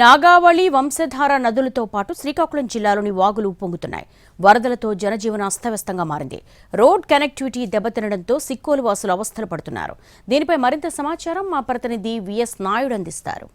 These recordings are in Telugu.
నాగావళి వంశధార నదులతో పాటు శ్రీకాకుళం జిల్లాలోని వాగులు ఉప్పొంగుతున్నాయి వరదలతో జనజీవనం అస్తవ్యస్తంగా మారింది. రోడ్ కనెక్టివిటీ దెబ్బతినడంతో సిక్కోలు వాసులు అవస్థలు పడుతున్నారు. దీనిపై మరింత సమాచారం మా ప్రతినిధి విఎస్ నాయుడు అందిస్తారు.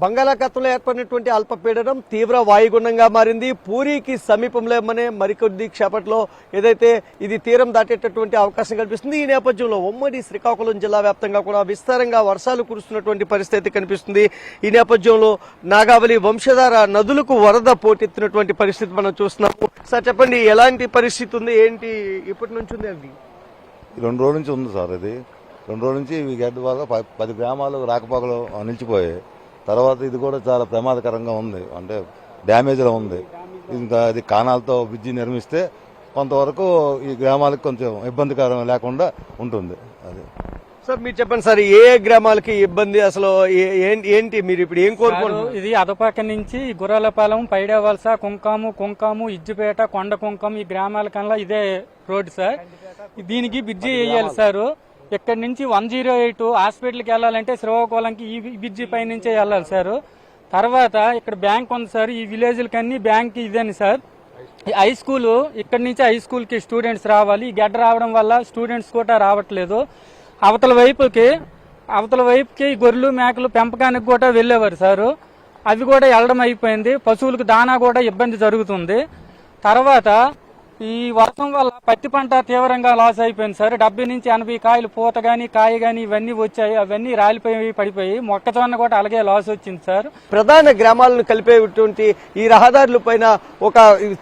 బంగాళాఖాతంలో ఏర్పడినటువంటి అల్పపీడనం తీవ్ర వాయుగుండంగా మారింది. పూరికి సమీపంలో ఏమనే మరికొద్ది క్షేపట్లో ఏదైతే ఇది తీరం దాటేటటువంటి అవకాశం కనిపిస్తుంది ఈ నేపథ్యంలో ఉమ్మడి శ్రీకాకుళం జిల్లా వ్యాప్తంగా కూడా విస్తారంగా వర్షాలు కురుస్తున్నటువంటి పరిస్థితి కనిపిస్తుంది. ఈ నేపథ్యంలో నాగావళి వంశధార నదులకు వరద పోటెత్తినటువంటి పరిస్థితి మనం చూస్తున్నాము. సార్ చెప్పండి ఎలాంటి పరిస్థితి ఉంది? ఏంటి ఇప్పటి నుంచి ఉంది అది? రెండు రోజుల నుంచి ఉంది సార్ ఇది. రెండు రోజుల నుంచి గడ్డ వల్ల ప- పది గ్రామాలు రాకపోకలు నిలిచిపోయాయి. తర్వాత ఇది కూడా చాలా ప్రమాదకరంగా ఉంది. అంటే డ్యామేజ్లో ఉంది. ఇంకా అది కాణాలతో బ్రిడ్జి నిర్మిస్తే కొంతవరకు ఈ గ్రామాలకు కొంచెం ఇబ్బందికరం లేకుండా ఉంటుంది. అది. సార్ మీరు చెప్పండి సార్ ఏ గ్రామాలకి ఇబ్బంది అసలు? ఏంటి మీరు ఇప్పుడు ఏం కోరుకుంటున్నారు? ఇది అదపాక నుంచి గుర్రాలపాలెం పైడవలస కుంకాము కుంకాము ఇజ్జిపేట కొండ కుంకం ఈ గ్రామాల కల్లా ఇదే రోడ్ సార్. దీనికి బ్రిడ్జి వేయాలి సార్. ఇక్కడ నుంచి వన్ జీరో ఎయిట్ హాస్పిటల్కి వెళ్ళాలంటే శ్రీకాకుళంకి ఈ బ్రిడ్జి పై నుంచే వెళ్ళాలి సార్. తర్వాత ఇక్కడ బ్యాంక్ ఉంది సార్. ఈ విలేజ్లకన్నీ బ్యాంక్ ఇదేని సార్? ఈ హై స్కూల్ ఇక్కడ నుంచి హై స్కూల్కి స్టూడెంట్స్ రావాలి. ఈ గడ్డ రావడం వల్ల స్టూడెంట్స్ కూడా రావట్లేదు. అవతల వైపుకి అవతల వైపుకి గొర్రెలు మేకలు పెంపకానికి కూడా వెళ్ళేవారు సారు. అవి కూడా వెళ్ళడం అయిపోయింది. పశువులకు దానా కూడా ఇబ్బంది జరుగుతుంది. తర్వాత ఈ వర్షం వల్ల పత్తి పంట తీవ్రంగా లాస్ అయిపోయింది సార్. డెబ్బై నుంచి ఎనభై కాయలు పూత గాని కాయ గాని ఇవన్నీ వచ్చాయి. అవన్నీ రాలిపోయి పడిపోయి మొక్కజొన్న కూడా అలాగే లాస్ వచ్చింది సార్. ప్రధాన గ్రామాలను కలిపేటువంటి ఈ రహదారుల పైన ఒక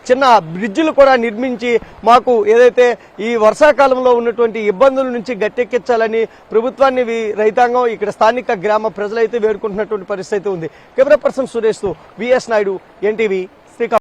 చిన్న బ్రిడ్జిలు కూడా నిర్మించి మాకు ఏదైతే ఈ వర్షాకాలంలో ఉన్నటువంటి ఇబ్బందుల నుంచి గట్టెక్కించాలని ప్రభుత్వాన్ని రైతాంగం ఇక్కడ స్థానిక గ్రామ ప్రజలైతే వేడుకుంటున్నటువంటి పరిస్థితి ఉంది. Camera person Suresh V S Naidu NTV.